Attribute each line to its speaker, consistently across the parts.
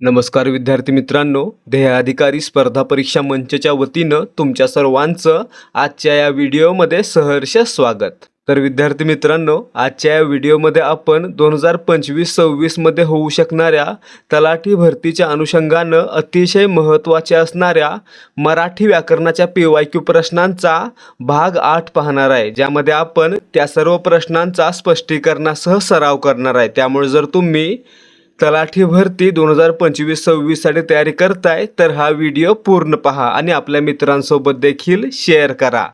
Speaker 1: नमस्कार विद्यार्थी मित्रांनो ध्येयाधिकारी स्पर्धा परीक्षा मंचच्या वतीनं तुमच्या सर्वांचं आजच्या या व्हिडिओमध्ये सहर्ष स्वागत. तर विद्यार्थी मित्रांनो आजच्या या व्हिडिओमध्ये आपण दोन हजार पंचवीस सव्वीसमध्ये होऊ शकणाऱ्या तलाठी भरतीच्या अनुषंगानं अतिशय महत्त्वाच्या असणाऱ्या मराठी व्याकरणाच्या पी वाय क्यू प्रश्नांचा भाग आठ पाहणार आहे. ज्यामध्ये आपण त्या सर्व प्रश्नांचा स्पष्टीकरणासह सराव करणार आहे. त्यामुळे जर तुम्ही तलाठी भरती दोन हजार पंचवीस सव्वीससाठी तयारी करताय तर हा व्हिडिओ पूर्ण पहा आणि आपल्या मित्रांसोबत देखील शेअर करा.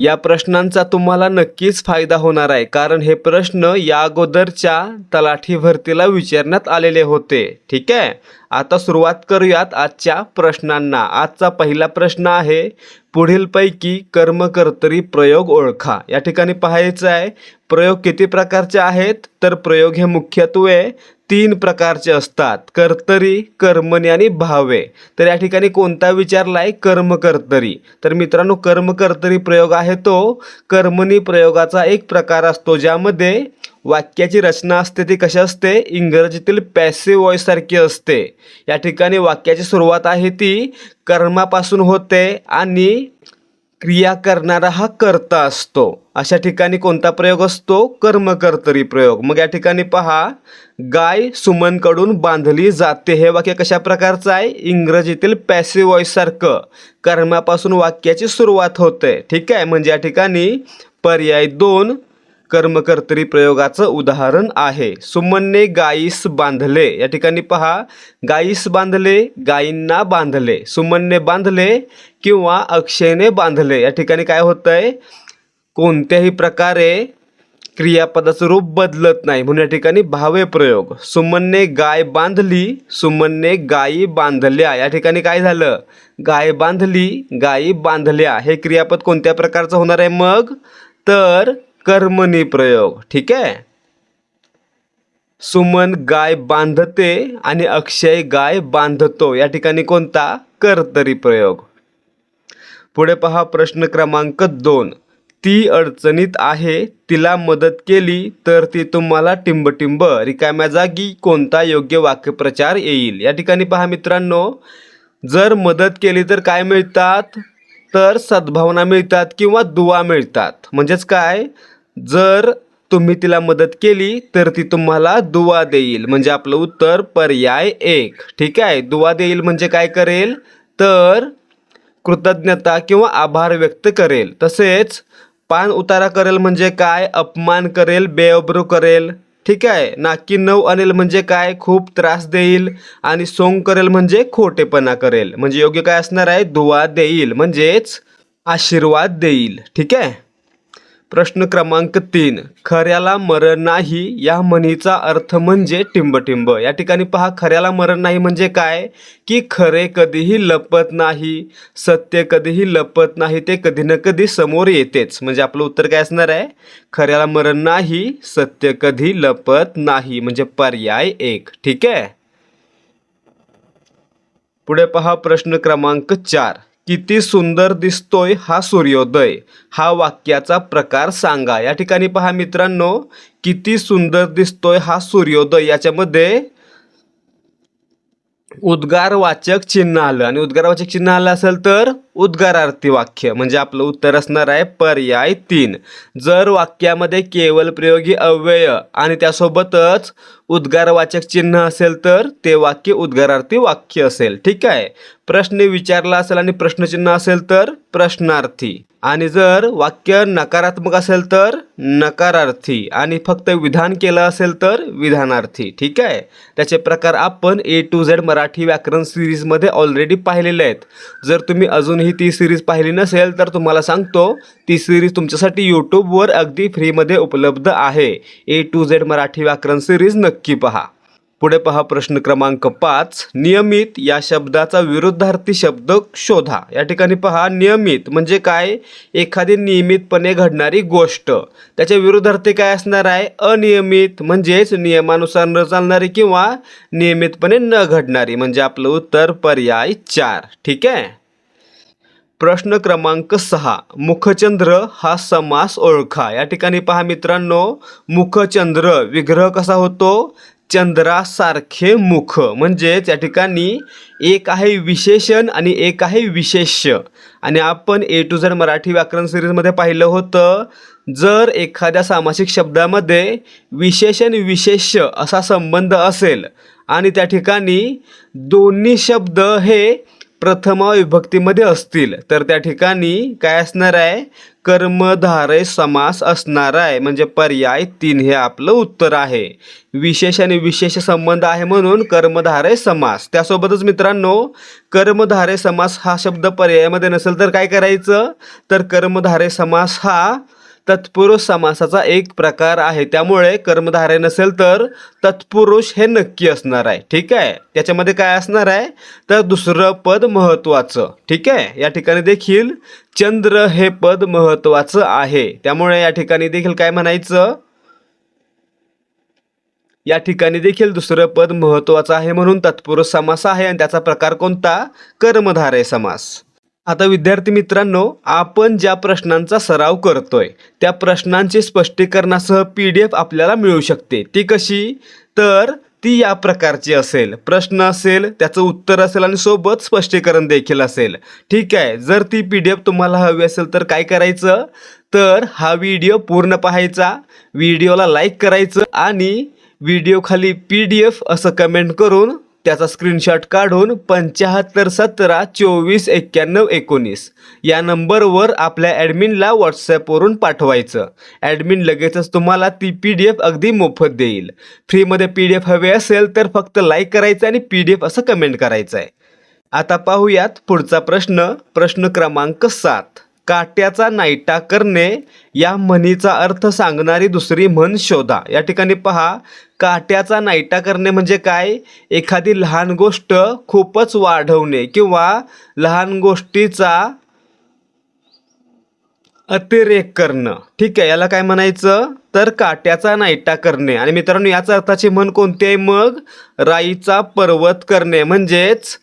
Speaker 1: या प्रश्नांचा तुम्हाला नक्कीच फायदा होणार आहे कारण हे प्रश्न या अगोदरच्या तलाठी भरतीला विचारण्यात आलेले होते. ठीक आहे? आता सुरुवात करूयात आजच्या प्रश्नांना. आजचा पहिला प्रश्न आहे पुढीलपैकी कर्मकर्तरी प्रयोग ओळखा. या ठिकाणी पाहायचं आहे प्रयोग किती प्रकारचे आहेत? तर प्रयोग हे मुख्यत्वे तीन प्रकारचे असतात. कर्तरी कर्मणी आणि भावे. तर या ठिकाणी कोणता विचारला आहे कर्मकर्तरी. तर मित्रांनो कर्मकर्तरी प्रयोग आहे तो. कर्मणी प्रयोगाचा एक प्रकार असतो ज्यामध्ये वाक्याची रचना असते ती कशी असते? इंग्रजीतील पॅसिव्ह वॉइस सारखी असते. या ठिकाणी वाक्याची सुरुवात आहे ती कर्मापासून होते आणि क्रिया करणारा हा कर्ता असतो. अशा ठिकाणी कोणता प्रयोग असतो? कर्मकर्तरी प्रयोग. मग या ठिकाणी पहा गाय सुमनकडून बांधली जाते हे वाक्य कशा प्रकारचं आहे? इंग्रजीतील पॅसिव्ह वॉइस सारखं. कर्मापासून वाक्याची सुरुवात होते. ठीक आहे? म्हणजे या ठिकाणी पर्याय दोन कर्मकर्तरी प्रयोगाचं उदाहरण आहे. सुमनने गाईस बांधले. या ठिकाणी पहा गाईस बांधले गायींना बांधले. सुमनने बांधले किंवा अक्षयने बांधले. या ठिकाणी काय होतंय? कोणत्याही प्रकारे क्रियापदाचं रूप बदलत नाही. म्हणून या ठिकाणी भावे प्रयोग. सुमनने गाय बांधली सुमनने गायी बांधल्या. या ठिकाणी काय झालं? गाय बांधली गायी बांधल्या. हे क्रियापद कोणत्या प्रकारचं होणार आहे मग? तर कर्मणी प्रयोग. ठीक आहे? सुमन गाय बांधते आणि अक्षय गाय बांधतो. या ठिकाणी कोणता? कर्तरी प्रयोग. पुढे पहा प्रश्न क्रमांक दोन. ती अडचणीत आहे तिला मदत केली तर ती तुम्हाला टिंबटिंब रिकाम्या जागी कोणता योग्य वाक्यप्रचार येईल. या ठिकाणी पहा मित्रांनो जर मदत केली तर काय मिळतात? तर सद्भावना मिळतात किंवा दुवा मिळतात. म्हणजेच काय? जर तुम्ही तिला मदत केली तर ती तुम्हाला दुवा देईल. म्हणजे आपलं उत्तर पर्याय एक. ठीक आहे? दुवा देईल म्हणजे काय करेल? तर कृतज्ञता किंवा आभार व्यक्त करेल. तसेच पान उतारा करेल म्हणजे काय अपमान करेल बेअब्रू करेल ठीक आहे? नाकी नऊ आणेल म्हणजे काय खूप त्रास देईल आणि सोंग करेल म्हणजे खोटेपणा करेल. म्हणजे योग्य काय असणार आहे? दुवा देईल म्हणजेच आशीर्वाद देईल ठीक आहे? प्रश्न क्रमांक तीन. खऱ्याला मरण नाही या म्हणीचा अर्थ म्हणजे टिंबटिंब. या ठिकाणी पहा खऱ्याला मरण नाही म्हणजे काय? की खरे कधीही लपत नाही सत्य कधीही लपत नाही ते कधी ना कधी समोर येतेच. म्हणजे आपलं उत्तर काय असणार आहे? खऱ्याला मरण नाही सत्य कधी लपत नाही. म्हणजे पर्याय एक. ठीक आहे? पुढे पहा प्रश्न क्रमांक चार. किती सुंदर दिसतोय हा सूर्योदय. हा वाक्याचा प्रकार सांगा. या ठिकाणी पहा मित्रांनो किती सुंदर दिसतोय हा सूर्योदय. याच्यामध्ये उद्गारवाचक चिन्ह आलं. आणि उद्गारवाचक चिन्ह आलं असेल तर? उद्गारार्थी वाक्य म्हणजे आपलं उत्तर असणार आहे पर्याय तीन. जर वाक्यामध्ये केवळ प्रयोगी अव्यय आणि त्यासोबतच उद्गारवाचक चिन्ह असेल तर ते वाक्य उद्गारार्थी वाक्य असेल. ठीक आहे? प्रश्न विचारला असेल आणि प्रश्नचिन्ह असेल तर प्रश्नार्थी. आणि जर वाक्य नकारात्मक असेल तर नकारार्थी. आणि फक्त विधान केलं असेल तर विधानार्थी. ठीक आहे? त्याचे प्रकार आपण ए टू झेड मराठी व्याकरण सिरीजमध्ये ऑलरेडी पाहिलेले आहेत. जर तुम्ही अजूनही ती सिरीज पाहिली नसेल तर तुम्हाला सांगतो ती सिरीज तुमच्यासाठी यूट्यूबवर अगदी फ्रीमध्ये उपलब्ध आहे. ए टू झेड मराठी व्याकरण सिरीज नक्की पहा. पुढे पहा प्रश्न क्रमांक पाच. नियमित या शब्दाचा विरुद्धार्थी शब्द शोधा. या ठिकाणी पहा नियमित म्हणजे काय? एखादी नियमितपणे घडणारी गोष्ट. त्याच्या विरुद्धार्थी काय असणार आहे? अनियमित म्हणजेच नियमानुसार न चालणारी किंवा नियमितपणे न घडणारी. म्हणजे आपलं उत्तर पर्याय चार. ठीक आहे? प्रश्न क्रमांक सहा मुखचंद्र हा समास ओळखा. या ठिकाणी पहा मित्रांनो मुखचंद्र विग्रह कसा होतो? चंद्रासारखे मुख. म्हणजेच या ठिकाणी एक आहे विशेषण आणि एक आहे विशेष्य. आणि आपण ए टू झेड मराठी व्याकरण सिरीजमध्ये पाहिलं होतं जर एखाद्या सामासिक शब्दामध्ये विशेषण विशेष्य असा संबंध असेल आणि त्या ठिकाणी दोन्ही शब्द हे प्रथमा विभक्तीमध्ये असतील. तर त्या ठिकाणी काय असणार आहे? कर्मधारय समास असणार आहे. म्हणजे पर्याय तीन हे आपलं उत्तर आहे. विशेष आणि विशेष संबंध आहे म्हणून कर्मधारय समास. त्यासोबतच मित्रांनो कर्मधारय समास हा शब्द पर्यायामध्ये नसेल तर काय करायचं? तर कर्मधारय समास हा तत्पुरुष समासाचा एक प्रकार आहे. त्यामुळे कर्मधारय नसेल तर तत्पुरुष हे नक्की असणार आहे. ठीक आहे? त्याच्यामध्ये काय असणार आहे? तर दुसरं पद महत्त्वाचं. ठीक आहे? या ठिकाणी देखील चंद्र हे पद महत्त्वाचं आहे. त्यामुळे या ठिकाणी देखील काय म्हणायचं? या ठिकाणी देखील दुसरं पद महत्त्वाचं आहे म्हणून तत्पुरुष समास आहे आणि त्याचा प्रकार कोणता? कर्मधारय समास. आता विद्यार्थी मित्रांनो आपण ज्या प्रश्नांचा सराव करतोय त्या प्रश्नांचे स्पष्टीकरणासह पी डी एफ आपल्याला मिळू शकते. ती कशी? तर ती या प्रकारची असेल. प्रश्न असेल त्याचं उत्तर असेल आणि सोबत स्पष्टीकरण देखील असेल. ठीक आहे जर ती पी डी एफ तुम्हाला हवी असेल तर काय करायचं? तर हा व्हिडिओ पूर्ण पाहायचा व्हिडिओला लाईक करायचं आणि व्हिडिओ खाली पी डी एफ असं कमेंट करून त्याचा स्क्रीनशॉट काढून पंच्याहत्तर सतरा चोवीस एक्क्याण्णव एकोणीस या नंबरवर आपल्या ॲडमिनला व्हॉट्सॲपवरून पाठवायचं. ॲडमिन लगेचच तुम्हाला ती पी डी एफ अगदी मोफत देईल. फ्रीमध्ये पी डी एफ हवे असेल तर फक्त लाईक करायचं आणि पी डी एफ असं कमेंट करायचं आहे आता पाहूयात पुढचा प्रश्न. प्रश्न क्रमांक सात. काट्याचा नायटा करणे या म्हणीचा अर्थ सांगणारी दुसरी म्हण शोधा. या ठिकाणी पहा काट्याचा नायटा करणे म्हणजे काय? एखादी लहान गोष्ट खूपच वाढवणे किंवा लहान गोष्टीचा अतिरेक करणं. ठीक आहे याला काय म्हणायचं? तर काट्याचा नायटा करणे. आणि मित्रांनो याचा अर्थाची म्हण कोणती आहे मग? राईचा पर्वत करणे म्हणजेच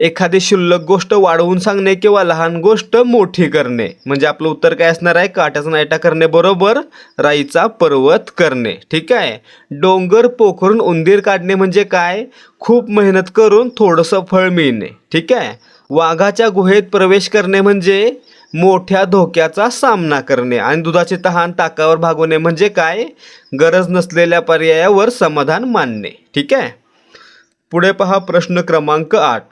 Speaker 1: एखादी शुल्लक गोष्ट वाढवून सांगणे किंवा लहान गोष्ट मोठी करणे. म्हणजे आपलं उत्तर काय असणार आहे? काट्याचा नायटा करणे बरोबर राईचा पर्वत करणे. ठीक आहे? डोंगर पोखरून उंदीर काढणे म्हणजे काय? खूप मेहनत करून थोडंसं फळ मिळणे. ठीक आहे? वाघाच्या गुहेत प्रवेश करणे म्हणजे मोठ्या धोक्याचा सामना करणे. आणि दुधाचे तहान ताकावर भागवणे म्हणजे काय? गरज नसलेल्या पर्यायावर समाधान मानणे. ठीक आहे? पुढे पहा प्रश्न क्रमांक आठ.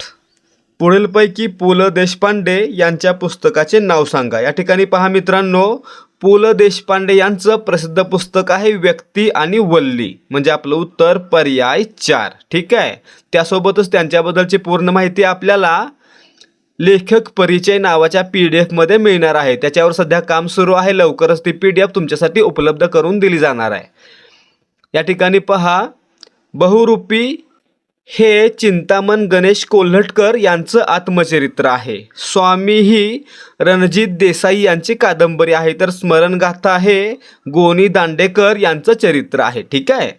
Speaker 1: पुढीलपैकी पु ल देशपांडे यांच्या पुस्तकाचे नाव सांगा. या ठिकाणी पहा मित्रांनो पु ल देशपांडे यांचं प्रसिद्ध पुस्तक आहे व्यक्ती आणि वल्ली. म्हणजे आपलं उत्तर पर्याय चार. ठीक आहे? त्यासोबतच त्यांच्याबद्दलची पूर्ण माहिती आपल्याला लेखक परिचय नावाच्या पी डी एफमध्ये मिळणार आहे. त्याच्यावर सध्या काम सुरू आहे. लवकरच ती पी डी एफ तुमच्यासाठी उपलब्ध करून दिली जाणार आहे. या ठिकाणी पहा बहुरूपी हे चिंतामण गणेश कोल्हटकर यांचं आत्मचरित्र आहे. स्वामी ही रणजित देसाई यांची कादंबरी आहे. तर स्मरणगाथा हे गोनी दांडेकर यांचं चरित्र आहे. ठीक आहे?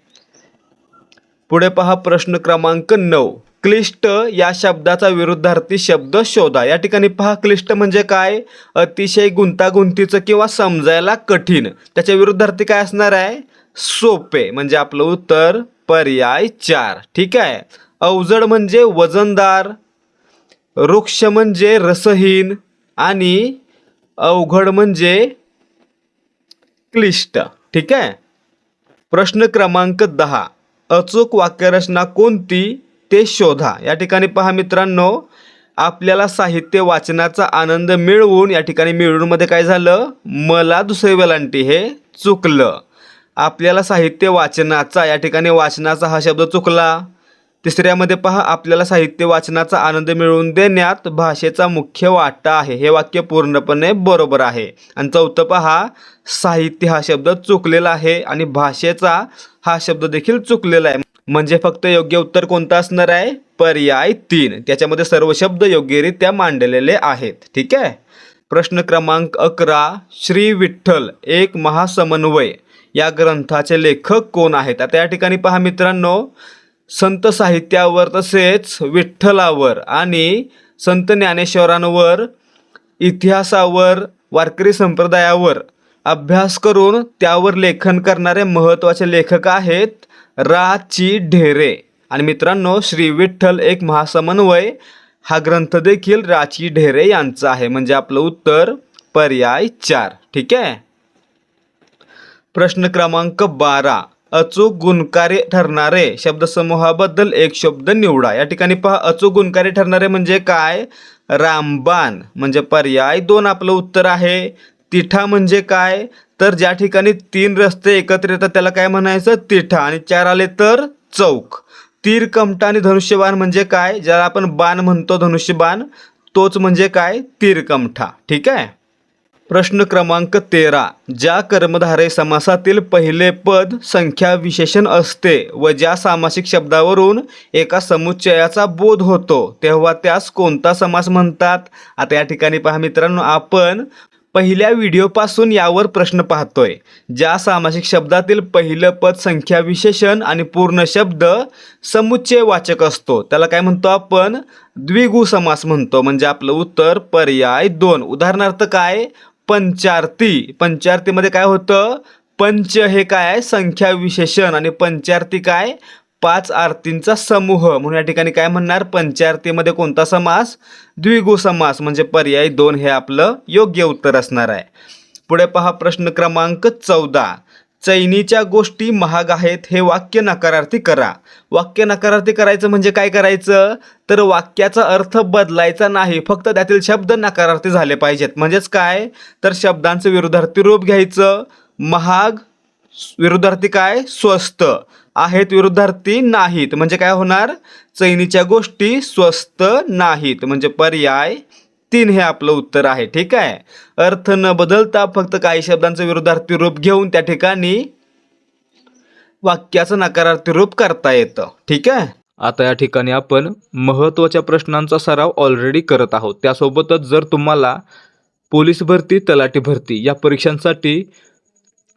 Speaker 1: पुढे पहा प्रश्न क्रमांक नऊ. क्लिष्ट या शब्दाचा विरुद्धार्थी शब्द शोधा. या ठिकाणी पहा क्लिष्ट म्हणजे काय? अतिशय गुंतागुंतीचं किंवा समजायला कठीण. त्याच्या विरुद्धार्थी काय असणार आहे? सोपे. म्हणजे आपलं उत्तर पर्याय चार. ठीक आहे? अवजड म्हणजे वजनदार वृक्ष म्हणजे रसहीन आणि अवघड म्हणजे क्लिष्ट. ठीक आहे? प्रश्न क्रमांक दहा. अचूक वाक्यरचना कोणती? ते शोधा. या ठिकाणी पहा मित्रांनो आपल्याला साहित्य वाचनाचा आनंद मिळवून या ठिकाणी मिळवूनमध्ये काय झालं? मला दुसरे वेलांटी. हे चुकलं. आपल्याला साहित्य वाचनाचा या ठिकाणी वाचनाचा हा शब्द चुकला. तिसऱ्यामध्ये पहा आपल्याला साहित्य वाचनाचा आनंद मिळवून देण्यात भाषेचा मुख्य वाटा आहे. हे वाक्य पूर्णपणे बरोबर आहे. आणि चौथं पहा साहित्य हा शब्द चुकलेला आहे आणि भाषेचा हा शब्द देखील चुकलेला आहे. म्हणजे फक्त योग्य उत्तर कोणतं असणार आहे? पर्याय तीन. त्याच्यामध्ये सर्व शब्द योग्यरित्या मांडलेले आहेत. ठीक आहे? प्रश्न क्रमांक अकरा श्री विठ्ठल एक महासमन्वय. या ग्रंथाचे लेखक कोण आहेत? आता या ठिकाणी पहा मित्रांनो संत साहित्यावर तसेच विठ्ठलावर आणि संत ज्ञानेश्वरांवर इतिहासावर वारकरी संप्रदायावर अभ्यास करून त्यावर लेखन करणारे महत्त्वाचे लेखक आहेत रा ची ढेरे. आणि मित्रांनो श्री विठ्ठल एक महासमन्वय हा ग्रंथ देखील राची ढेरे यांचा आहे. म्हणजे आपलं उत्तर पर्याय चार. ठीक आहे? प्रश्न क्रमांक बारा. अचूक गुणकारी ठरणारे शब्दसमूहाबद्दल एक शब्द निवडा. या ठिकाणी पहा अचूक गुणकारी ठरणारे म्हणजे काय? रामबाण म्हणजे पर्याय. दोन आपलं उत्तर आहे. तिठा म्हणजे काय? तर ज्या ठिकाणी तीन रस्ते एकत्र येतात त्याला काय म्हणायचं? तिठा. आणि चार आले तर चौक. तीर कमटा आणि धनुष्यबाण म्हणजे काय? ज्याला आपण बाण म्हणतो धनुष्यबाण तोच म्हणजे काय? तीर कमठा. ठीक आहे? प्रश्न क्रमांक तेरा. ज्या कर्मधारे समासातील पहिले पद संख्या विशेषण असते व ज्या सामासिक शब्दावरून एका समुच्चयाचा बोध होतो तेव्हा त्यास कोणता समास म्हणतात? आता या ठिकाणी पहा मित्रांनो आपण पहिल्या व्हिडिओपासून यावर प्रश्न पाहतोय. ज्या सामासिक शब्दातील पहिलं पद संख्या विशेषण आणि पूर्ण शब्द समुच्चय वाचक असतो त्याला काय म्हणतो आपण? द्विगु समास म्हणतो. म्हणजे आपलं उत्तर पर्याय दोन. उदाहरणार्थ काय? पंचार्थी पंचार्थीमध्ये काय होतं? पंच हे काय? आहे संख्या विशेषण. आणि पंचार्थी काय? पाच आरतींचा समूह. म्हणून या ठिकाणी काय म्हणणार? पंचारतीमध्ये कोणता समास? द्विगु समास. म्हणजे पर्याय दोन हे आपलं योग्य उत्तर असणार आहे. पुढे पहा प्रश्न क्रमांक चौदा. चैनीच्या गोष्टी महाग आहेत हे वाक्य नकारार्थी करा. वाक्य नकारार्थी करायचं म्हणजे काय करायचं? तर वाक्याचा अर्थ बदलायचा नाही फक्त त्यातील शब्द नकारार्थी झाले पाहिजेत. म्हणजेच काय? तर शब्दांचं विरुद्धार्थी रूप घ्यायचं. महाग विरुद्धार्थी काय? स्वस्त. आहेत विरुद्धार्थी नाहीत. म्हणजे काय होणार? चैनीच्या गोष्टी स्वस्त नाहीत. म्हणजे पर्याय तीन हे आपलं उत्तर आहे ठीक आहे? अर्थ न बदलता फक्त काही शब्दांचं विरुद्धार्थी रूप घेऊन त्या ठिकाणी वाक्याचं नकारार्थी रूप करता येतं ठीक आहे? आता या ठिकाणी आपण महत्त्वाच्या प्रश्नांचा सराव ऑलरेडी करत आहोत. त्यासोबतच जर तुम्हाला पोलीस भरती तलाठी भरती या परीक्षांसाठी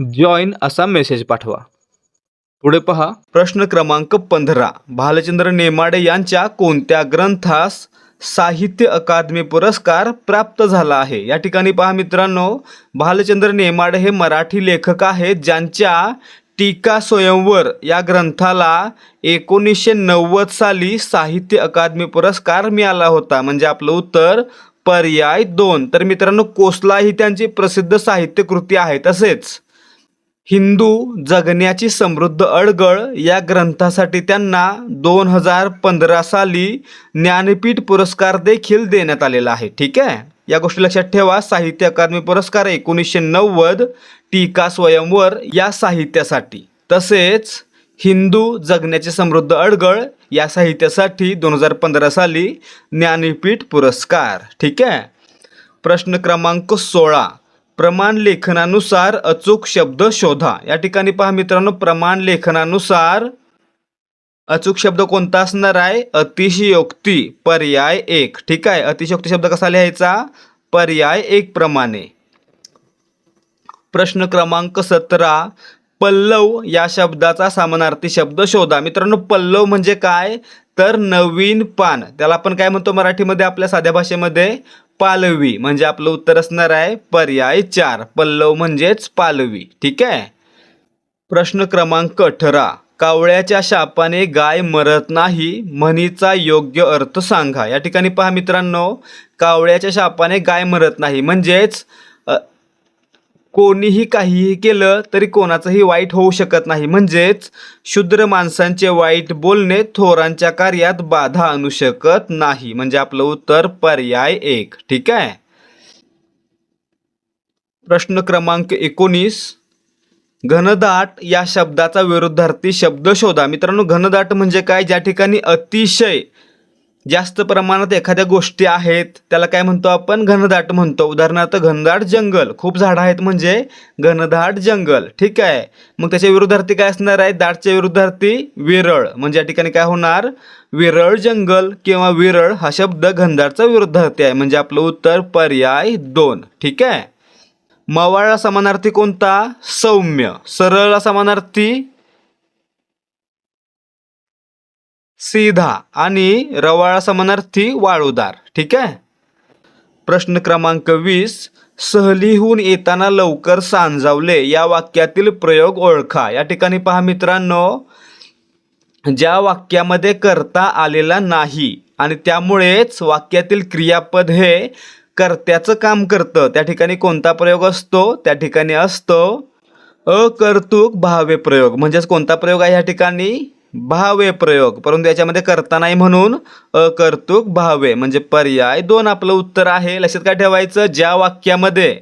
Speaker 1: जॉईन असा मेसेज पाठवा. पुढे पहा. प्रश्न क्रमांक पंधरा. भालचंद्र नेमाडे यांच्या कोणत्या ग्रंथास साहित्य अकादमी पुरस्कार प्राप्त झाला आहे? या ठिकाणी पहा मित्रांनो. भालचंद्र नेमाडे हे मराठी लेखक आहेत ज्यांच्या टीका स्वयंवर या ग्रंथाला एकोणीसशे नव्वद साली साहित्य अकादमी पुरस्कार मिळाला होता. म्हणजे आपलं उत्तर पर्याय दोन. तर मित्रांनो कोसला ही त्यांची प्रसिद्ध साहित्यकृती आहे तसेच हिंदू जगण्याची समृद्ध अडगळ या ग्रंथासाठी त्यांना दोन हजार पंधरा साली ज्ञानपीठ पुरस्कार देखील देण्यात आलेला आहे. ठीक आहे? या गोष्टी लक्षात ठेवा. साहित्य अकादमी पुरस्कार एकोणीसशे नव्वद टीका स्वयंवर या साहित्यासाठी. तसेच हिंदू जगण्याची समृद्ध अडगळ या साहित्यासाठी दोन हजार पंधरा साली ज्ञानपीठ पुरस्कार. ठीक आहे? प्रश्न क्रमांक सोळा. प्रमाण लेखनानुसार अचूक शब्द शोधा. या ठिकाणी पहा मित्रांनो प्रमाण लेखनानुसार अचूक शब्द कोणता असणार आहे? अतिशयोक्ती पर्याय एक. ठीक आहे? अतिशयोक्ती शब्द कसा लिहायचा? पर्याय एक प्रमाणे. प्रश्न क्रमांक सतरा पल्लव या शब्दाचा समानार्थी शब्द शोधा. मित्रांनो पल्लव म्हणजे काय? तर नवीन पान. त्याला आपण काय म्हणतो मराठीमध्ये? आपल्या साध्या भाषेमध्ये पालवी. म्हणजे आपलं उत्तर असणार आहे पर्याय चार. पल्लव म्हणजेच पालवी. ठीक आहे? प्रश्न क्रमांक अठरा. कावळ्याच्या शापाने गाय मरत नाही म्हणीचा योग्य अर्थ सांगा. या ठिकाणी पहा मित्रांनो. कावळ्याच्या शापाने गाय मरत नाही. म्हणजेच कोणीही काहीही केलं तरी कोणाचंही वाईट होऊ शकत नाही. म्हणजेच शूद्र माणसांचे वाईट बोलणे थोरांच्या कार्यात बाधा आणू शकत नाही. म्हणजे आपलं उत्तर पर्याय एक. ठीक आहे? प्रश्न क्रमांक एकोणीस. घनदाट या शब्दाचा विरुद्धार्थी शब्द शोधा. मित्रांनो घनदाट म्हणजे काय? ज्या ठिकाणी अतिशय जास्त प्रमाणात एखाद्या गोष्टी आहेत त्याला काय म्हणतो आपण? घनदाट म्हणतो. उदाहरणार्थ घनदाट जंगल. खूप झाडं आहेत म्हणजे घनदाट जंगल. ठीक आहे? मग त्याच्या विरुद्धार्थी काय असणार आहे दाटच्या विरुद्धार्थी विरळ. म्हणजे या ठिकाणी काय होणार? विरळ जंगल किंवा विरळ हा शब्द घनदाटचा विरुद्धार्थी आहे. म्हणजे आपलं उत्तर पर्याय दोन. ठीक आहे? मवाळला समानार्थी कोणता? सौम्य. सरळला समानार्थी सीधा आणि रवाळा समानार्थी वाळूदार. ठीक आहे? प्रश्न क्रमांक वीस सहलीहून येताना लवकर सांजावले या वाक्यातील प्रयोग ओळखा. या ठिकाणी पहा मित्रांनो ज्या वाक्यामध्ये करता आलेला नाही आणि त्यामुळेच वाक्यातील क्रियापद हे कर्त्याचं काम करतं. त्या ठिकाणी कोणता प्रयोग असतो? त्या ठिकाणी असतो अकर्तुक भावे प्रयोग. म्हणजेच कोणता प्रयोग आहे या ठिकाणी? भावे प्रयोग. परंतु याच्यामध्ये करता नाही म्हणून अकर्तुक भावे म्हणजे पर्याय दोन आपलं उत्तर आहे. लक्षात काय ठेवायचं? ज्या वाक्यामध्ये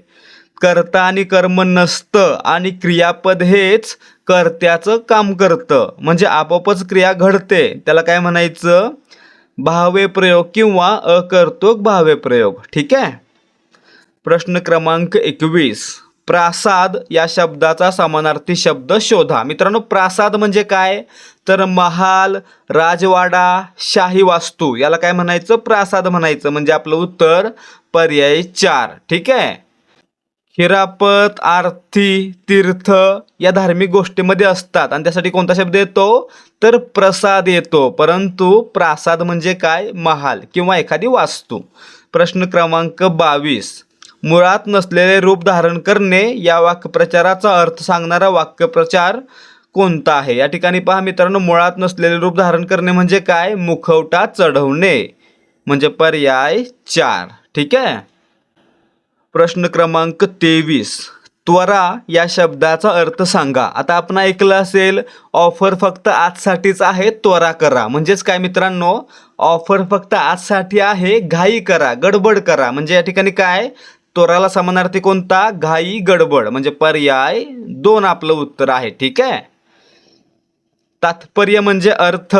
Speaker 1: कर्ता आणि कर्म नसतं आणि क्रियापद हेच कर्त्याचं काम करतं म्हणजे आपोआपच क्रिया घडते. त्याला काय म्हणायचं? भावे प्रयोग किंवा अकर्तुक भावे प्रयोग. ठीक आहे? प्रश्न क्रमांक एकवीस. प्रासाद या शब्दाचा समानार्थी शब्द शोधा. मित्रांनो प्रासाद म्हणजे काय? तर महाल राजवाडा शाही वास्तू याला काय म्हणायचं? प्रासाद म्हणायचं. म्हणजे आपलं उत्तर पर्याय चार. ठीक आहे? खिरापत आरती तीर्थ या धार्मिक गोष्टीमध्ये असतात. आणि त्यासाठी कोणता शब्द येतो? तर प्रसाद येतो. परंतु प्रासाद म्हणजे काय? महाल किंवा एखादी वास्तू. प्रश्न क्रमांक बावीस. मुळात नसलेले रूप धारण करणे या वाक्यप्रचाराचा अर्थ सांगणारा वाक्यप्रचार कोणता आहे? या ठिकाणी पहा मित्रांनो मुळात नसलेले रूप धारण करणे म्हणजे काय? मुखवटा चढवणे म्हणजे पर्याय चार. ठीक आहे? प्रश्न क्रमांक तेवीस. त्वरा या शब्दाचा अर्थ सांगा. आता आपण ऐकलं असेल ऑफर फक्त आजसाठीच आहे त्वरा करा. म्हणजेच काय मित्रांनो? ऑफर फक्त आजसाठी आहे घाई करा गडबड करा. म्हणजे या ठिकाणी काय? त्वराला समानार्थी कोणता? घाई गडबड. म्हणजे पर्याय दोन आपलं उत्तर आहे. ठीक आहे? तात्पर्य म्हणजे अर्थ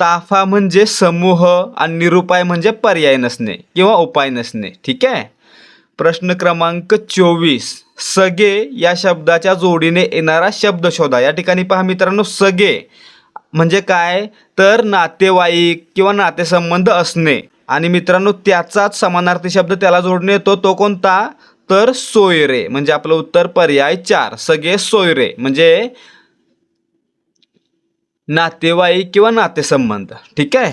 Speaker 1: ताफा म्हणजे समूह आणि निरुपाय म्हणजे पर्याय नसणे किंवा उपाय नसणे. ठीक आहे? प्रश्न क्रमांक चोवीस. सगे या शब्दाच्या जोडीने येणारा शब्द शोधा. या ठिकाणी पहा मित्रांनो सगे म्हणजे काय? तर नातेवाईक किंवा नातेसंबंध असणे. आणि मित्रांनो त्याचाच समानार्थी शब्द त्याला जोडणे येतो. तो कोणता? तर सोयरे. म्हणजे आपलं उत्तर पर्याय चार. सगळे सोयरे. म्हणजे नातेवाईक किंवा नातेसंबंध. ठीक आहे?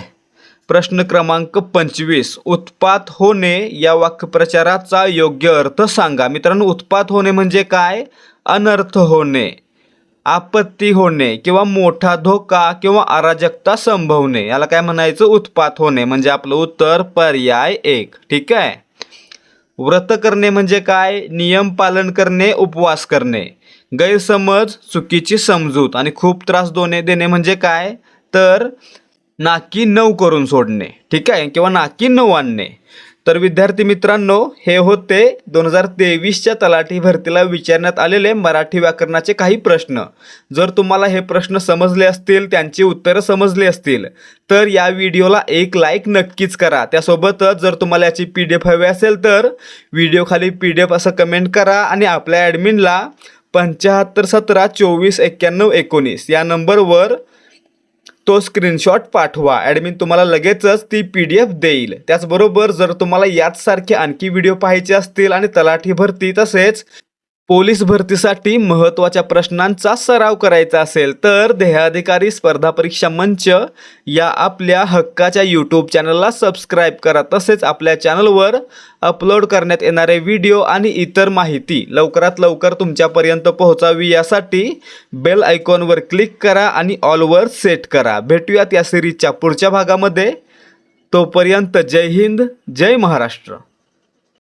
Speaker 1: प्रश्न क्रमांक पंचवीस. उत्पात होणे या वाक्यप्रचाराचा योग्य अर्थ सांगा. मित्रांनो उत्पात होणे म्हणजे काय? अनर्थ होणे. आपत्ती होणे किंवा मोठा धोका किंवा अराजकता संभवणे याला काय म्हणायचं? उत्पात होणे म्हणजे आपलं उत्तर पर्याय एक. ठीक आहे? व्रत करणे म्हणजे काय? नियम पालन करणे उपवास करणे. गैरसमज चुकीची समजूत आणि खूप त्रास दोने देणे म्हणजे काय? तर नाकी नऊ करून सोडणे. ठीक आहे? किंवा नाकी नऊ आणणे. तर विद्यार्थी मित्रांनो हे होते दोन हजार तेवीसच्या तलाठी भरतीला विचारण्यात आलेले मराठी व्याकरणाचे काही प्रश्न. जर तुम्हाला हे प्रश्न समजले असतील त्यांची उत्तरं समजली असतील तर या व्हिडिओला एक लाईक नक्कीच करा. त्यासोबतच जर तुम्हाला याची पी डी एफ हवी असेल तर व्हिडिओखाली पी डी एफ असं कमेंट करा आणि आपल्या ॲडमिनला पंच्याहत्तर सतरा चोवीस एक्क्याण्णव एकोणीस या नंबरवर तो स्क्रीनशॉट पाठवा. ॲडमिन तुम्हाला लगेचच ती पी डी एफ देईल. त्याचबरोबर जर तुम्हाला याचसारखे आणखी व्हिडिओ पाहायचे असतील आणि तलाठी भरती तसेच पोलीस भरतीसाठी महत्त्वाच्या प्रश्नांचा सराव करायचा असेल तर देहाधिकारी स्पर्धा परीक्षा मंच या आपल्या हक्काच्या यूट्यूब चॅनलला सबस्क्राईब करा. तसेच आपल्या चॅनलवर अपलोड करण्यात येणारे व्हिडिओ आणि इतर माहिती लवकरात लवकर तुमच्यापर्यंत पोहोचावी. यासाठी बेल आयकॉनवर क्लिक करा आणि ऑलवर सेट करा. भेटूयात या सिरीजच्या पुढच्या भागामध्ये. तोपर्यंत जय हिंद जय महाराष्ट्र.